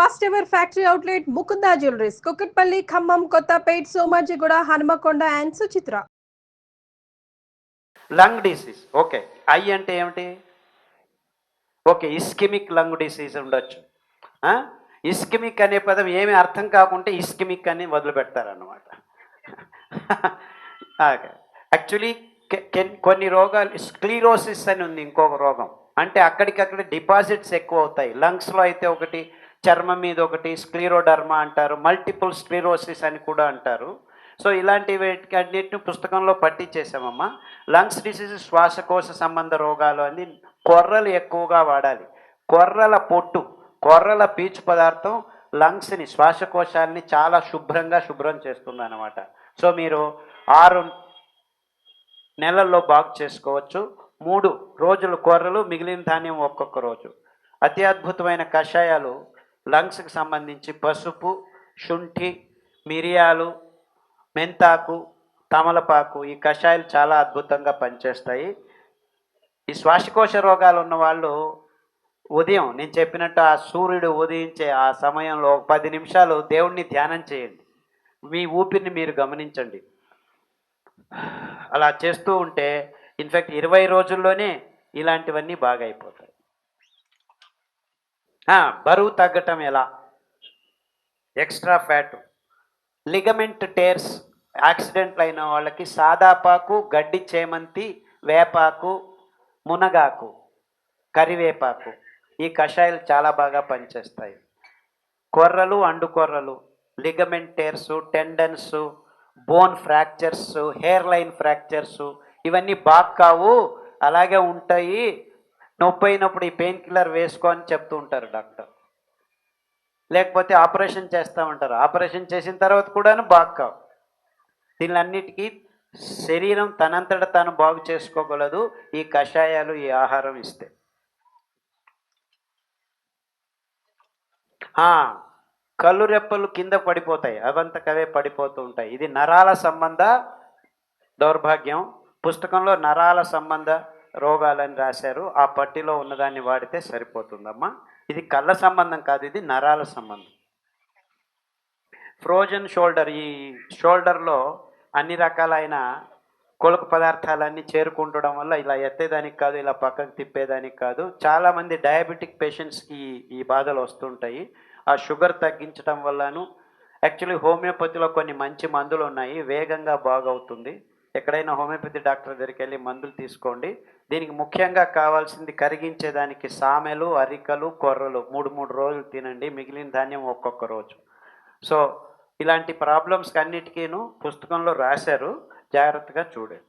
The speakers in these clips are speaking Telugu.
First ever factory outlet Mukunda jewelleries Kukatpally Khammam Kothapet Somajiguda Hanumakonda and Suchitra. Lung disease okay I అంటే ఏమిటి? ఓకే ఇస్కిమిక్ లంగ్ డిసీజ్ ఉండొచ్చు. ఇస్కిమిక్ అనే పదం ఏమి అర్థం కాకుంటే ఇస్కిమిక్ అని వదిలిపెడతారన్నమాట. యాక్చువల్లీ కొన్ని రోగాలు స్క్లీరోసిస్ అని ఉంది ఇంకొక రోగం. అంటే అక్కడికక్కడ డిపాజిట్స్ ఎక్కువ అవుతాయి. లంగ్స్లో అయితే ఒకటి చర్మం మీద ఒకటి స్క్లీరోడర్మా అంటారు మల్టిపుల్ స్క్లీరోసిస్ అని కూడా అంటారు. సో ఇలాంటి వీటికి అన్నిటిని పుస్తకంలో పట్టించేసామమ్మా. లంగ్స్ డిసీజ్ శ్వాసకోశ సంబంధ రోగాలు అని కొర్రలు ఎక్కువగా వాడాలి. కొర్రల పొట్టు కొర్రల పీచు పదార్థం లంగ్స్ని శ్వాసకోశాలని చాలా శుభ్రంగా శుభ్రం చేస్తుంది అనమాట సో మీరు ఆరు నెలల్లో బాగు చేసుకోవచ్చు. మూడు రోజులు కొర్రలు మిగిలిన ధాన్యం ఒక్కొక్క రోజు. అతి అద్భుతమైన కషాయాలు లంగ్స్కి సంబంధించి పసుపు శుంఠి మిరియాలు మెంతాకు తమలపాకు ఈ కషాయాలు చాలా అద్భుతంగా పనిచేస్తాయి. ఈ శ్వాసకోశ రోగాలు ఉన్న వాళ్ళు ఉదయం నేను చెప్పినట్టు ఆ సూర్యుడు ఉదయించే ఆ సమయంలో ఒక పది నిమిషాలు దేవుణ్ణి ధ్యానం చేయండి. మీ ఊపిరిని మీరు గమనించండి. అలా చేస్తూ ఉంటే ఇన్ఫ్యాక్ట్ ఇరవై రోజుల్లోనే ఇలాంటివన్నీ బాగా అయిపోతాయి. బరువు తగ్గటం ఎలా? ఎక్స్ట్రా ఫ్యాట్ లిగమెంట్ టేర్స్ యాక్సిడెంట్లు అయిన వాళ్ళకి సాదాపాకు గడ్డి చేమంతి వేపాకు మునగాకు కరివేపాకు. ఈ కషాయాలు చాలా బాగా పనిచేస్తాయి. కొర్రలు అండు కొర్రలు ligament tears tendons bone fractures hairline fractures ఇవన్నీ బాగా కావు అలాగే ఉంటాయి. నొప్పి అయినప్పుడు ఈ పెయిన్ కిల్లర్ వేసుకో అని చెప్తూ ఉంటారు డాక్టర్. లేకపోతే ఆపరేషన్ చేస్తామంటారు. ఆపరేషన్ చేసిన తర్వాత కూడాను బాగు కావు. దీనిలన్నిటికీ శరీరం తనంతట తాను బాగు చేసుకోగలదు. ఈ కషాయాలు ఈ ఆహారం ఇస్తే. కళ్ళు రెప్పలు కింద పడిపోతాయి. అవంతకవే పడిపోతూ ఉంటాయి. ఇది నరాల సంబంధ దౌర్భాగ్యం. పుస్తకంలో నరాల సంబంధ రోగాలని రాశారు ఆ పట్టిలో ఉన్నదాన్ని వాడితే సరిపోతుందమ్మా. ఇది కళ్ళ సంబంధం కాదు ఇది నరాల సంబంధం. ఫ్రోజన్ షోల్డర్ ఈ షోల్డర్లో అన్ని రకాలైన కొలుకు పదార్థాలన్నీ చేరుకుంటడం వల్ల ఇలా ఎత్తేదానికి కాదు ఇలా పక్కకు తిప్పేదానికి కాదు. చాలామంది డయాబెటిక్ పేషెంట్స్కి ఈ- ఈ బాధలు వస్తుంటాయి. ఆ షుగర్ తగ్గించడం వల్లను యాక్చువల్లీ హోమియోపతిలో కొన్ని మంచి మందులు ఉన్నాయి వేగంగా బాగవుతుంది. ఎక్కడైనా హోమియోపతి డాక్టర్ దగ్గరికి వెళ్ళి మందులు తీసుకోండి. దీనికి ముఖ్యంగా కావాల్సింది కరిగించేదానికి సామెలు అరికలు కొర్రలు. మూడు మూడు రోజులు తినండి. మిగిలిన ధాన్యం ఒక్కొక్క రోజు. సో ఇలాంటి ప్రాబ్లమ్స్కి అన్నిటికీను పుస్తకంలో రాశారు. జాగ్రత్తగా చూడండి.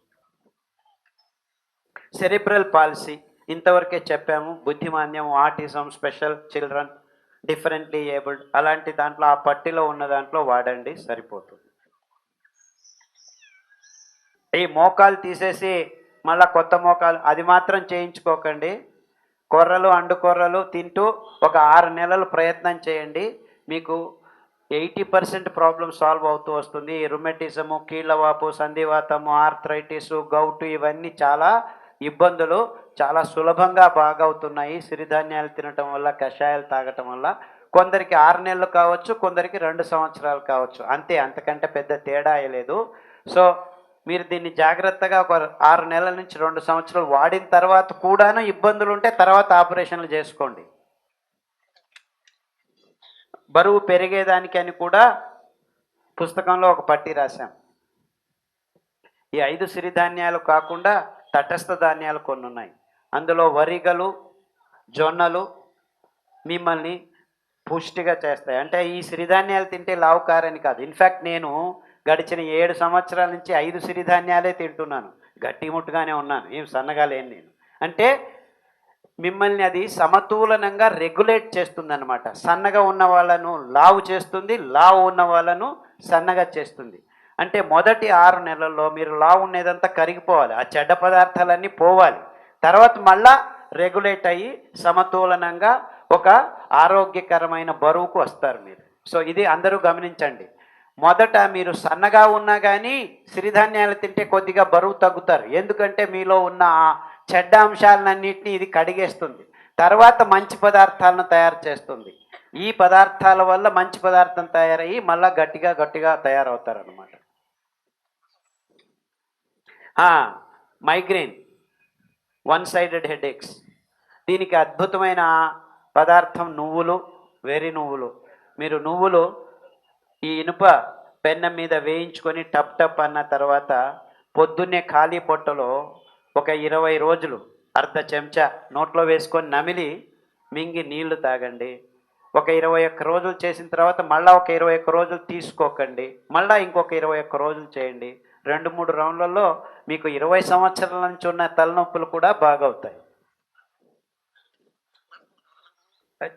Cerebral palsy. ఇంతవరకే చెప్పాము. బుద్ధిమాన్యం autism special children differently abled. అలాంటి దాంట్లో ఆ పట్టిలో ఉన్న దాంట్లో వాడండి. సరిపోతుంది. ఈ మోకాలు తీసేసి మళ్ళీ కొత్త మోకాలు. అది మాత్రం చేయించుకోకండి. కొర్రలు అండు కొర్రలు తింటూ ఒక ఆరు నెలలు ప్రయత్నం చేయండి. మీకు ఎయిటీ పర్సెంట్ ప్రాబ్లం సాల్వ్ అవుతూ వస్తుంది. రుమెటిజము కీళ్ళవాపు సంధివాతము ఆర్థరైటిస్ గౌటు ఇవన్నీ చాలా ఇబ్బందులు చాలా సులభంగా బాగవుతున్నాయి. సిరిధాన్యాలు తినటం వల్ల కషాయాలు తాగటం వల్ల. కొందరికి ఆరు నెలలు కావచ్చు కొందరికి రెండు సంవత్సరాలు కావచ్చు. అంతే అంతకంటే పెద్ద తేడా లేదు. సో మీరు దీన్ని జాగ్రత్తగా ఒక ఆరు నెలల నుంచి రెండు సంవత్సరాలు వాడిన తర్వాత కూడాను ఇబ్బందులు ఉంటే తర్వాత ఆపరేషన్లు చేసుకోండి. బరువు పెరిగేదానికి అని కూడా పుస్తకంలో ఒక పట్టి రాశాం. ఈ ఐదు సిరిధాన్యాలు కాకుండా తటస్థ ధాన్యాలు కొన్ని ఉన్నాయి అందులో వరిగలు జొన్నలు మిమ్మల్ని పుష్టిగా చేస్తాయి. అంటే ఈ సిరిధాన్యాలు తింటే లావుకారని కాదు. ఇన్ఫ్యాక్ట్ నేను గడిచిన ఏడు సంవత్సరాల నుంచి ఐదు సిరిధాన్యాలే తింటున్నాను. గట్టి ముట్టుగానే ఉన్నాను. ఏం సన్నగా లేను నేను. అంటే మిమ్మల్ని అది సమతూలనంగా రెగ్యులేట్ చేస్తుంది అనమాట సన్నగా ఉన్న వాళ్ళను లావు చేస్తుంది లావు ఉన్న వాళ్ళను సన్నగా చేస్తుంది. అంటే మొదటి ఆరు నెలల్లో మీరు లావు ఉండేదంతా కరిగిపోవాలి. ఆ చెడ్డ పదార్థాలన్నీ పోవాలి. తర్వాత మళ్ళా రెగ్యులేట్ అయ్యి సమతూలనంగా ఒక ఆరోగ్యకరమైన బరువుకు వస్తారు మీరు. సో ఇది అందరూ గమనించండి. మొదట మీరు సన్నగా ఉన్నా కానీ సిరిధాన్యాలు తింటే కొద్దిగా బరువు తగ్గుతారు. ఎందుకంటే మీలో ఉన్న ఆ చెడ్డ అంశాలన్నింటినీ ఇది కడిగేస్తుంది. తర్వాత మంచి పదార్థాలను తయారు చేస్తుంది. ఈ పదార్థాల వల్ల మంచి పదార్థం తయారయ్యి మళ్ళీ గట్టిగా గట్టిగా తయారవుతారు అనమాట వన్ సైడెడ్ హెడేక్స్. దీనికి అద్భుతమైన పదార్థం నువ్వులు వెర్రి నువ్వులు. మీరు నువ్వులు ఈ ఇనుప పెన్న మీద వేయించుకొని టప్ టప్ అన్న తర్వాత పొద్దున్నే ఖాళీ పొట్టలో ఒక ఇరవై రోజులు అర్ధ చెంచా నోట్లో వేసుకొని నమిలి మింగి నీళ్ళు తాగండి. ఒక ఇరవై ఒక్క రోజులు చేసిన తర్వాత మళ్ళీ ఒక ఇరవై ఒక్క రోజులు తీసుకోకండి. మళ్ళీ ఇంకొక ఇరవై ఒక్క రోజులు చేయండి. రెండు మూడు రౌండ్లలో మీకు ఇరవై సంవత్సరాల నుంచి ఉన్న తలనొప్పులు కూడా బాగవుతాయి.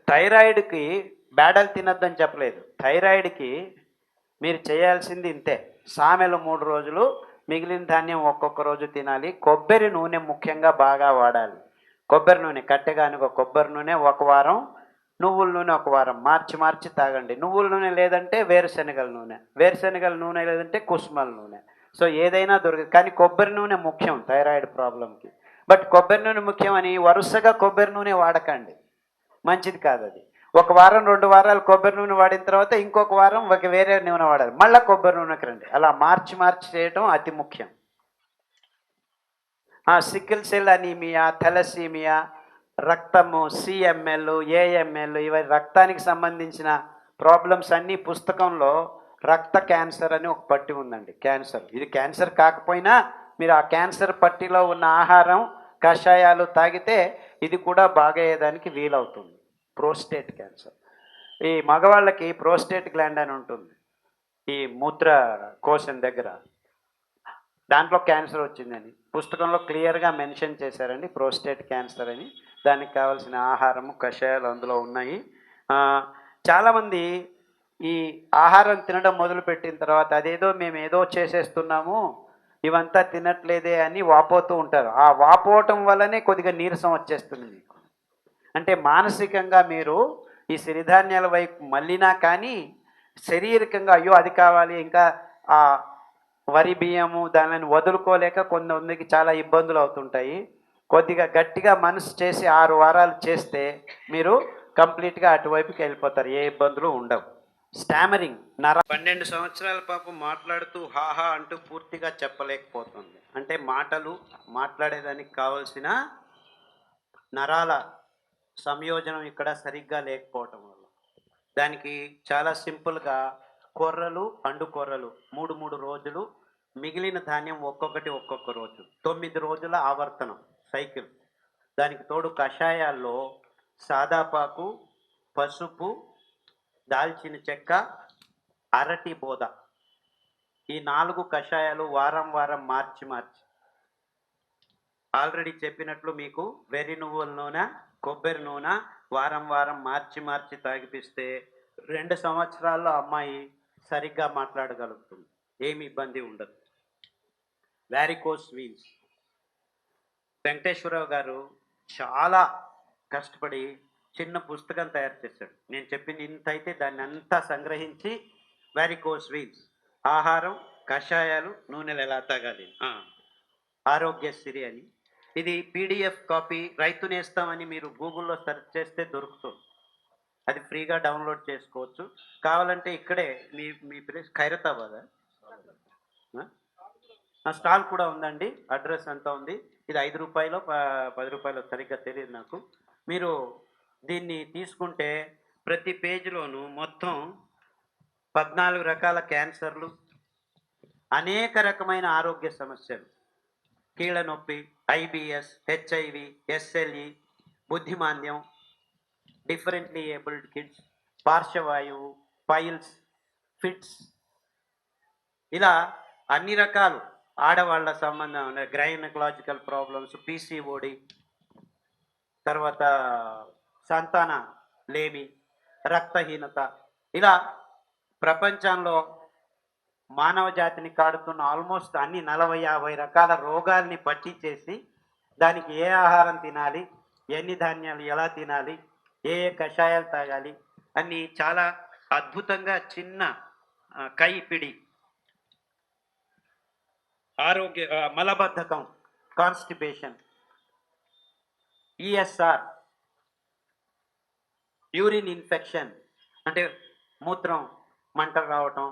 థైరాయిడ్కి బేడలు తినొద్దని చెప్పలేదు. థైరాయిడ్కి మీరు చేయాల్సింది ఇంతే. సామెలు మూడు రోజులు మిగిలిన ధాన్యం ఒక్కొక్క రోజు తినాలి. కొబ్బరి నూనె ముఖ్యంగా బాగా వాడాలి. కొబ్బరి నూనె కట్టెగానుక కొబ్బరి నూనె ఒక వారం నువ్వుల నూనె ఒక వారం. మార్చి మార్చి తాగండి. నువ్వుల నూనె లేదంటే వేరుశనగల నూనె. వేరుశనగల నూనె లేదంటే కుసుమల నూనె. సో ఏదైనా దొరకదు. కానీ కొబ్బరి నూనె ముఖ్యం థైరాయిడ్ ప్రాబ్లంకి బట్ కొబ్బరి నూనె ముఖ్యమని వరుసగా కొబ్బరి నూనె వాడకండి. మంచిది కాదు అది. ఒక వారం రెండు వారాలు కొబ్బరి నూనె వాడిన తర్వాత ఇంకొక వారం ఒక వేరే నూనె వాడాలి. మళ్ళీ కొబ్బరి నూనెకి రండి. అలా మార్చి మార్చి చేయటం అతి ముఖ్యం. సికిల్ సెల్ అనీమియా థెలసీమియా రక్తము సిఎంఎల్ ఏఎంఎల్ ఇవి రక్తానికి సంబంధించిన ప్రాబ్లమ్స్ అన్నీ పుస్తకంలో రక్త క్యాన్సర్ అని ఒక పట్టి ఉందండి. క్యాన్సర్. ఇది క్యాన్సర్ కాకపోయినా మీరు ఆ క్యాన్సర్ పట్టిలో ఉన్న ఆహారం కషాయాలు తాగితే ఇది కూడా బాగయ్యేదానికి వీలవుతుంది. ప్రోస్టేట్ క్యాన్సర్ ఈ మగవాళ్ళకి ప్రోస్టేట్ గ్లాండ్ అని ఉంటుంది. ఈ మూత్ర కోశం దగ్గర. దాంట్లో క్యాన్సర్ వచ్చిందని. పుస్తకంలో క్లియర్గా మెన్షన్ చేశారండి ప్రోస్టేట్ క్యాన్సర్ అని. దానికి కావాల్సిన ఆహారము కషాయాలు అందులో ఉన్నాయి. చాలామంది ఈ ఆహారం తినడం మొదలుపెట్టిన తర్వాత అదేదో మేము ఏదో చేసేస్తున్నాము ఇవంతా తినట్లేదే అని వాపోతూ ఉంటారు. ఆ వాపోవటం వల్లనే కొద్దిగా నీరసం వచ్చేస్తుంది మీకు. అంటే మానసికంగా మీరు ఈ సిరిధాన్యాల వైపు మళ్ళినా కానీ శారీరకంగా అయ్యో అది కావాలి ఇంకా ఆ వరి బియ్యము దానిని వదులుకోలేక కొంతమందికి చాలా ఇబ్బందులు అవుతుంటాయి. కొద్దిగా గట్టిగా మనసు చేసి ఆరు వారాలు చేస్తే మీరు కంప్లీట్గా అటువైపుకి వెళ్ళిపోతారు ఏ ఇబ్బందులు ఉండవు. స్టామరింగ్ నర పన్నెండు సంవత్సరాల పాపం మాట్లాడుతూ హాహా అంటూ పూర్తిగా చెప్పలేకపోతుంది. అంటే మాటలు మాట్లాడేదానికి కావలసిన నరాల సంయోజనం ఇక్కడ సరిగ్గా లేకపోవటం వల్ల. దానికి చాలా సింపుల్గా కొర్రలు పండు కొర్రలు మూడు మూడు రోజులు మిగిలిన ధాన్యం ఒక్కొక్కటి ఒక్కొక్క రోజు. తొమ్మిది రోజుల ఆవర్తనం సైకిల్. దానికి తోడు కషాయాల్లో సాదాపాకు పసుపు దాల్చిన చెక్క అరటి బోద. ఈ నాలుగు కషాయాలు వారం వారం మార్చి మార్చి. ఆల్రెడీ చెప్పినట్లు మీకు వెర్రి నువ్వుల నూనె కొబ్బరి నూనె వారం వారం మార్చి మార్చి తాగిపిస్తే రెండు సంవత్సరాల్లో అమ్మాయి సరిగ్గా మాట్లాడగలుగుతుంది. ఏమి ఇబ్బంది ఉండదు. వ్యారికోస్ వీన్స్ వెంకటేశ్వరరావు గారు చాలా కష్టపడి చిన్న పుస్తకం తయారు చేశాడు. నేను చెప్పింది ఇంత అయితే దాన్ని అంతా సంగ్రహించి వ్యారికోస్ వీన్స్ ఆహారం కషాయాలు నూనెలు ఎలా తాగాలి? ఆరోగ్యశ్రీ అని. ఇది పీడిఎఫ్ కాపీ రైతు నేస్తామని మీరు గూగుల్లో సెర్చ్ చేస్తే దొరుకుతుంది. అది ఫ్రీగా డౌన్లోడ్ చేసుకోవచ్చు. కావాలంటే ఇక్కడే మీ మీ ప్లేస్ ఖైరతాబాద్. స్టాల్ కూడా ఉందండి. అడ్రస్ అంతా ఉంది. ఇది ఐదు రూపాయలు పది రూపాయలు సరిగ్గా తెలియదు నాకు. మీరు దీన్ని తీసుకుంటే ప్రతి పేజీలోనూ మొత్తం పద్నాలుగు రకాల క్యాన్సర్లు అనేక రకమైన ఆరోగ్య సమస్యలు కీళ్ళ నొప్పి ఐబిఎస్ హెచ్ఐవి ఎస్ఎల్ఈ బుద్ధిమాంద్యం డిఫరెంట్లీ ఏబుల్డ్ కిడ్స్ పార్శ్వవాయువు పైల్స్ ఫిట్స్. ఇలా అన్ని రకాలు ఆడవాళ్ళ సంబంధం గ్రైనకలాజికల్ ప్రాబ్లమ్స్ పీసీఓడి తర్వాత సంతాన లేమి రక్తహీనత. ఇలా ప్రపంచంలో మానవ జాతిని కాడుతున్న ఆల్మోస్ట్ అన్ని నలభై యాభై రకాల రోగాల్ని పట్టి చేసి దానికి ఏ ఆహారం తినాలి ఎన్ని ధాన్యాలు ఎలా తినాలి ఏ ఏ కషాయాలు తాగాలి అని చాలా అద్భుతంగా చిన్న కైపిడి ఆరోగ్య మలబద్ధకం కాన్స్టిపేషన్ ఈఎస్ఆర్ యూరిన్ ఇన్ఫెక్షన్ అంటే మూత్రం మంటలు రావటం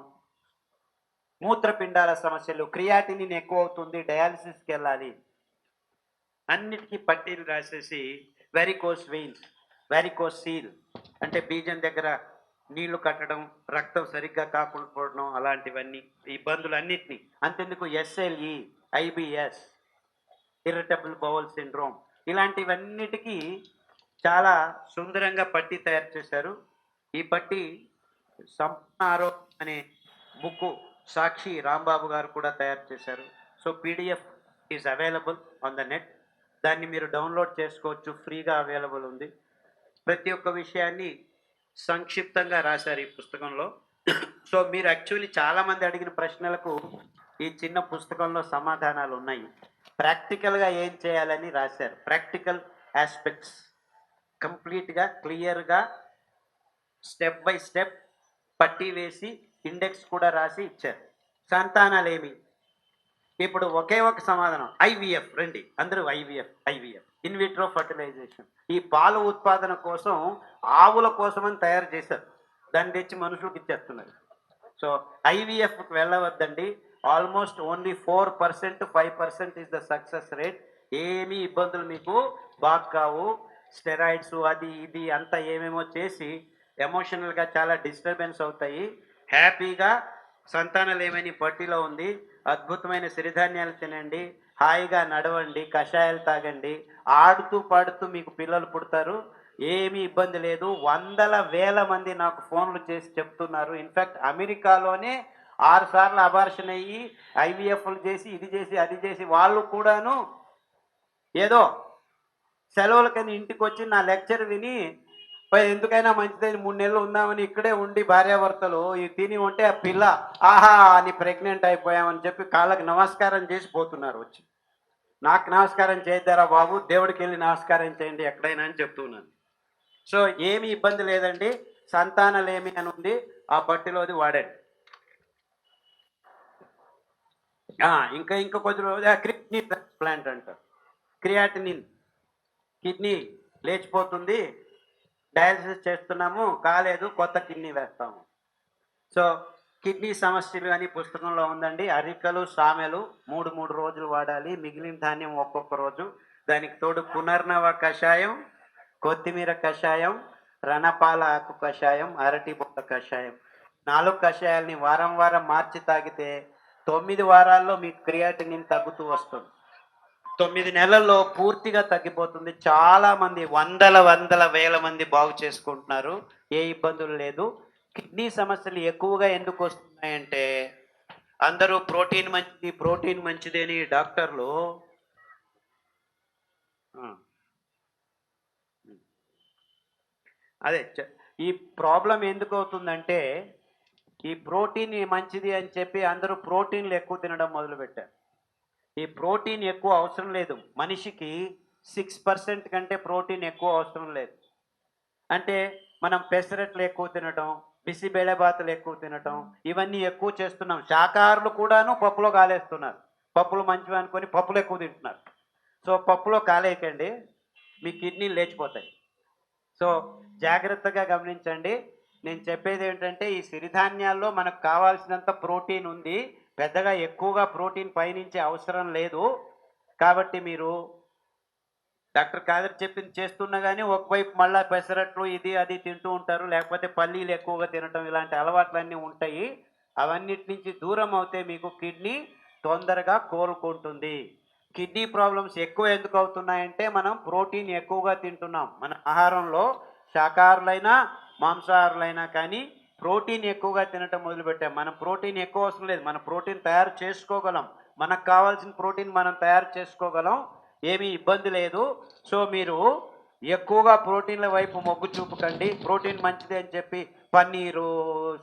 మూత్రపిండాల సమస్యలు క్రియాటినిన్ ఎక్కువ అవుతుంది డయాలసిస్కి వెళ్ళాలి. అన్నిటికీ పట్టీలు రాసేసి వెరికోస్ వెయిన్స్ వెరికోస్ సీల్ అంటే బీజం దగ్గర నీళ్ళు కట్టడం రక్తం సరిగ్గా కాకుండా పోవడం అలాంటివన్నీ ఇబ్బందులు అన్నిటినీ అంతెందుకు SLE IBS irritable bowel syndrome ఇలాంటివన్నిటికీ చాలా సుందరంగా పట్టి తయారు చేశారు. ఈ పట్టి సంపూర్ణ ఆరోగ్యం అనే బుక్కు సాక్షి రాంబాబు గారు కూడా తయారు చేశారు. So PDF is available on the net దాన్ని మీరు డౌన్లోడ్ చేసుకోవచ్చు. ఫ్రీగా అవైలబుల్ ఉంది. ప్రతి ఒక్క విషయాన్ని సంక్షిప్తంగా రాశారు ఈ పుస్తకంలో. సో మీరు యాక్చువల్లీ చాలామంది అడిగిన ప్రశ్నలకు ఈ చిన్న పుస్తకంలో సమాధానాలు ఉన్నాయి. ప్రాక్టికల్గా ఏం చేయాలని రాశారు. ప్రాక్టికల్ ఆస్పెక్ట్స్ కంప్లీట్గా క్లియర్గా స్టెప్ బై స్టెప్ పట్టి వేసి ఇండెక్స్ కూడా రాసి ఇచ్చారు. సంతానాలేమి? ఇప్పుడు ఒకే ఒక సమాధానం. ఐవీఎఫ్ రండి. అందరూ ఐవీఎఫ్ ఐవీఎఫ్. In vitro fertilisation. ఈ పాల ఉత్పాదన కోసం ఆవుల కోసమని తయారు చేశారు. దాన్ని తెచ్చి మనుషులకు ఇచ్చేస్తున్నారు. సో ఐవీఎఫ్కి వెళ్ళవద్దండి. Almost only four percent five percent is the success rate. ఏమీ ఇబ్బందులు మీకు? బాగా కావు. స్టెరాయిడ్స్ అది ఇది అంతా ఏమేమో చేసి ఎమోషనల్గా చాలా డిస్టర్బెన్స్ అవుతాయి. హ్యాపీగా సంతానాలు ఏమని పట్టిలో ఉంది అద్భుతమైన సిరిధాన్యాలు తినండి హాయిగా నడవండి కషాయాలు తాగండి ఆడుతూ పాడుతూ మీకు పిల్లలు పుడతారు ఏమీ ఇబ్బంది లేదు. వందల వేల మంది నాకు ఫోన్లు చేసి చెప్తున్నారు. ఇన్ఫ్యాక్ట్ అమెరికాలోనే ఆరు సార్లు అబార్షన్ అయ్యి ఐవీఎఫ్లు చేసి ఇది చేసి అది చేసి వాళ్ళు కూడాను ఏదో సెలవులకని ఇంటికి వచ్చి నా లెక్చర్ విని ఎందుకైనా మంచిదని మూడు నెలలు ఉందామని ఇక్కడే ఉండి భార్యాభర్తలు ఇవి తిని ఉంటే ఆ పిల్ల ఆహా అని ప్రెగ్నెంట్ అయిపోయామని చెప్పి కాళ్ళకి నమస్కారం చేసి పోతున్నారు వచ్చి. నాకు నమస్కారం చేద్దారా బాబు దేవుడికి వెళ్ళి నమస్కారం చేయండి ఎక్కడైనా అని చెప్తున్నాను సో ఏమి ఇబ్బంది లేదండి సంతానలేమి అని ఉంది ఆ బట్టిలోది వాడండి. ఇంకా ఇంకా కొద్ది రోజు కిడ్నీ ప్లాంట్ అంటారు. క్రియాటినిన్ కిడ్నీ లేచిపోతుంది డయాలసిస్ చేస్తున్నాము కాలేదు కొత్త కిడ్నీ వేస్తాము. సో కిడ్నీ సమస్యలు అని పుస్తకంలో ఉందండి. అరికలు సామెలు మూడు మూడు రోజులు వాడాలి. మిగిలిన ధాన్యం ఒక్కొక్క రోజు. దానికి తోడు పునర్నవ కషాయం కొత్తిమీర కషాయం రణపాల ఆకు కషాయం అరటి బొక్క కషాయం. నాలుగు కషాయాల్ని వారం వారం మార్చి తాగితే తొమ్మిది వారాల్లో మీకు క్రియాటినిన్ తగ్గుతూ వస్తుంది. తొమ్మిది నెలల్లో పూర్తిగా తగ్గిపోతుంది. చాలా మంది వందల వందల వేల మంది బాగు చేసుకుంటున్నారు. ఏ ఇబ్బందులు లేదు. కిడ్నీ సమస్యలు ఎక్కువగా ఎందుకు వస్తున్నాయంటే అందరూ ప్రోటీన్ మంచిది ప్రోటీన్ మంచిది అని డాక్టర్లు అదే ఈ ప్రాబ్లం ఎందుకు అవుతుందంటే ఈ ప్రోటీన్ మంచిది అని చెప్పి అందరూ ప్రోటీన్లు ఎక్కువ తినడం మొదలుపెట్టారు. ఈ ప్రోటీన్ ఎక్కువ అవసరం లేదు. మనిషికి సిక్స్ పర్సెంట్ కంటే ప్రోటీన్ ఎక్కువ అవసరం లేదు. అంటే మనం పెసరట్లు ఎక్కువ తినటం బిసి ఎక్కువ తినటం ఇవన్నీ ఎక్కువ చేస్తున్నాం. శాకాహారులు కూడాను పప్పులో కాలేస్తున్నారు. పప్పులు మంచివి అనుకొని పప్పులు ఎక్కువ తింటున్నారు. సో పప్పులో కాలేయకండి. మీ కిడ్నీలు లేచిపోతాయి. సో జాగ్రత్తగా గమనించండి. నేను చెప్పేది ఏంటంటే ఈ సిరిధాన్యాల్లో మనకు కావాల్సినంత ప్రోటీన్ ఉంది. పెద్దగా ఎక్కువగా ప్రోటీన్ పైనుంచి అవసరం లేదు. కాబట్టి మీరు డాక్టర్ కాదర్ చెప్పింది చేస్తున్నా కానీ ఒకవైపు మళ్ళీ పెసరట్లు ఇది అది తింటూ ఉంటారు. లేకపోతే పల్లీలు ఎక్కువగా తినటం ఇలాంటి అలవాట్లన్నీ ఉంటాయి. అవన్నిటి నుంచి దూరం అవుతే మీకు కిడ్నీ తొందరగా కోలుకుంటుంది. కిడ్నీ ప్రాబ్లమ్స్ ఎక్కువ ఎందుకు అవుతున్నాయంటే మనం ప్రోటీన్ ఎక్కువగా తింటున్నాం. మన ఆహారంలో శాకాహారులైనా మాంసాహారులైనా కానీ ప్రోటీన్ ఎక్కువగా తినటం మొదలుపెట్టాం. మనం ప్రోటీన్ ఎక్కువ అవసరం లేదు. మనం ప్రోటీన్ తయారు చేసుకోగలం. మనకు కావాల్సిన ప్రోటీన్ మనం తయారు చేసుకోగలం. ఏమీ ఇబ్బంది లేదు. సో మీరు ఎక్కువగా ప్రోటీన్ల వైపు మొగ్గు చూపకండి. ప్రోటీన్ మంచిది అని చెప్పి పన్నీరు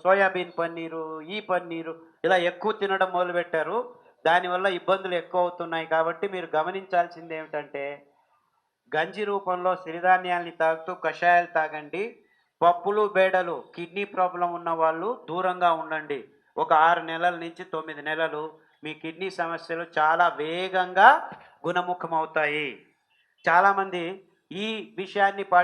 సోయాబీన్ పన్నీరు ఈ పన్నీరు ఇలా ఎక్కువ తినడం మొదలుపెట్టారు. దానివల్ల ఇబ్బందులు ఎక్కువ అవుతున్నాయి. కాబట్టి మీరు గమనించాల్సింది ఏమిటంటే గంజి రూపంలో సిరిధాన్యాల్ని తాగుతూ కషాయాలు తాగండి. పప్పులు బేడలు కిడ్నీ ప్రాబ్లం ఉన్న వాళ్ళు దూరంగా ఉండండి. ఒక ఆరు నెలల నుంచి తొమ్మిది నెలలు మీ కిడ్నీ సమస్యలు చాలా వేగంగా గుణముఖమవుతాయి. చాలామంది ఈ విషయాన్ని పా